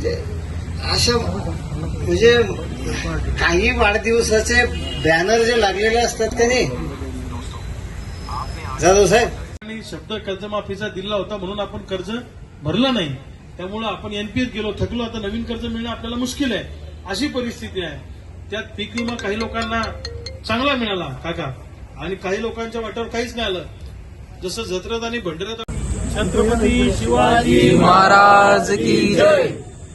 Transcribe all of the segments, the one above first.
म्हणजे अशा म्हणजे काही वाढदिवसाचे बॅनर जे लागलेले असतात का नाही? जाधव साहेब. शब्द कर्जमाफीचा दिला होता म्हणून आपण कर्ज भरलं नाही. त्यामुळे आपण एनपीएस गेलो थकलो. आता नवीन कर्ज मिळणं आपल्याला मुश्किल आहे. अशी परिस्थिती आहे. त्यात पीक विमा काही लोकांना चांगला मिळाला काका. आणि काही लोकांच्या वाट्यावर काहीच नाही आलं जसं जत्रत आणि भंडरत छत्रपती शिवाजी महाराज की जय.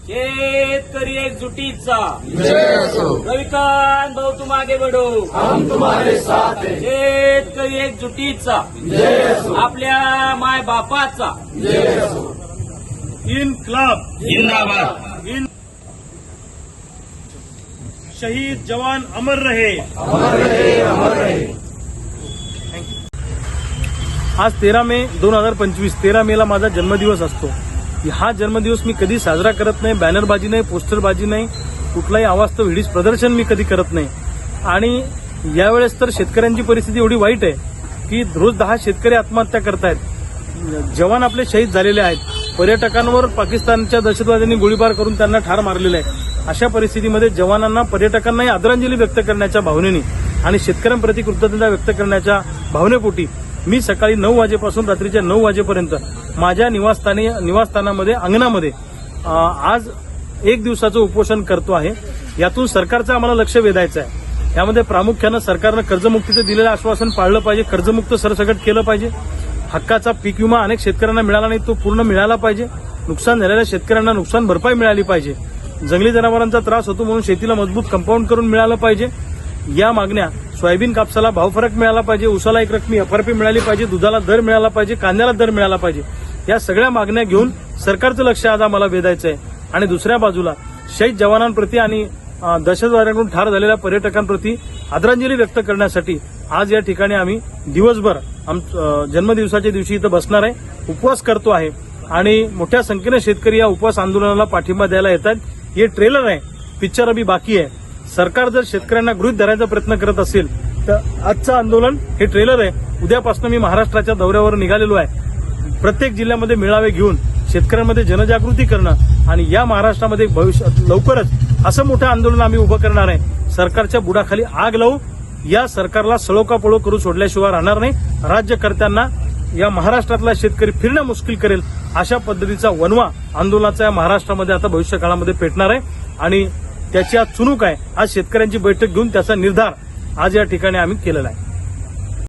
शेतकरी एकजुटीचा. जय असो रविकांत भाऊ तुम आगे बढो हम तुम्हारे साथ हैं. शेतकरी एकजुटीचा. आपल्या माय बापाचा इन क्लब. जिंदाबाद. इन शहीद जवान अमर रहे. अमर रहे अमर रहे. आज तेरा मे दोन हजार पंचवीस. तेरा मेला माझा जन्मदिवस असतो. हा जन्मदिवस मी कधी साजरा करत नाही बॅनरबाजी नाही पोस्टरबाजी नाही कुठलाही आवाज तो व्हिडिओ प्रदर्शन मी कधी करत नाही. आणि यावेळेस तर शेतकऱ्यांची परिस्थिती एवढी वाईट आहे की रोज दहा शेतकरी आत्महत्या करतायत. जवान आपले शहीद झालेले आहेत. पर्यटकांवर पाकिस्तानच्या दहशतवाद्यांनी गोळीबार करून त्यांना ठार मारलेलं आहे. अशा परिस्थितीमध्ये जवानांना पर्यटकांनाही आदरांजली व्यक्त करण्याच्या भावनेने आणि शेतकऱ्यांप्रती कृतज्ञता व्यक्त करण्याच्या भावनेपोटी मी सकाळी नऊ वाजेपासून रात्रीच्या नऊ वाजेपर्यंत माझ्या निवासस्थानी निवासस्थानामध्ये अंगणामध्ये आज एक दिवसाचं उपोषण करतो आहे. यातून सरकारचं आम्हाला लक्ष वेधायचं आहे. यामध्ये प्रामुख्यानं सरकारनं कर्जमुक्तीचं दिलेलं आश्वासन पाळलं पाहिजे कर्जमुक्त सरसकट केलं पाहिजे. हक्काचा पीक विमा अनेक शेतकऱ्यांना मिळाला नाही तो पूर्ण मिळाला पाहिजे. नुकसान झालेल्या शेतकऱ्यांना नुकसान भरपाई मिळाली पाहिजे. जंगली जनावरांचा त्रास होतो म्हणून शेतीला मजबूत कंपाऊंड करून मिळालं पाहिजे. या मागण्या सोयाबीन कापसाला भावफरक मिळाला पाहिजे उसाला एक रकमी एफआरपी मिळाली पाहिजे दुधाला दर मिळाला पाहिजे कांद्याला दर मिळाला पाहिजे या सगळ्या मागण्या घेऊन सरकारचं लक्ष आज आम्हाला वेधायचं आहे आणि दुसऱ्या बाजूला शहीद जवानांप्रती आणि दहशतवाद्यांकडून ठार झालेल्या पर्यटकांप्रती आदरांजली व्यक्त करण्यासाठी आज या ठिकाणी आम्ही दिवसभर आम जन्मदिवसाच्या दिवशी इथं बसणार आहे उपवास करतो आहे. आणि मोठ्या संख्येनं शेतकरी या उपवास आंदोलनाला पाठिंबा द्यायला येतात. हे ट्रेलर आहे पिक्चर अभी बाकी आहे. सरकार जर शेतकऱ्यांना गृहित धरायचा प्रयत्न करत असेल तर आजचं आंदोलन हे ट्रेलर आहे. उद्यापासून मी महाराष्ट्राच्या दौऱ्यावर निघालेलो आहे. प्रत्येक जिल्ह्यामध्ये मेळावे घेऊन शेतकऱ्यांमध्ये जनजागृती करणं आणि या महाराष्ट्रामध्ये भविष्यात लवकरच असं मोठं आंदोलन आम्ही उभं करणार आहे. सरकारच्या बुडाखाली आग लावू. या सरकारला सळोकापळो करू सोडल्याशिवाय राहणार नाही. राज्यकर्त्यांना या महाराष्ट्रातला शेतकरी फिरणं मुश्किल करेल अशा पद्धतीचा वनवा आंदोलनाचा या महाराष्ट्रामध्ये आता भविष्य काळामध्ये पेटणार आहे. आणि त्याची आज चुणूक आहे. आज शेतकऱ्यांची बैठक घेऊन त्याचा निर्धार आज या ठिकाणी आम्ही केलेला आहे.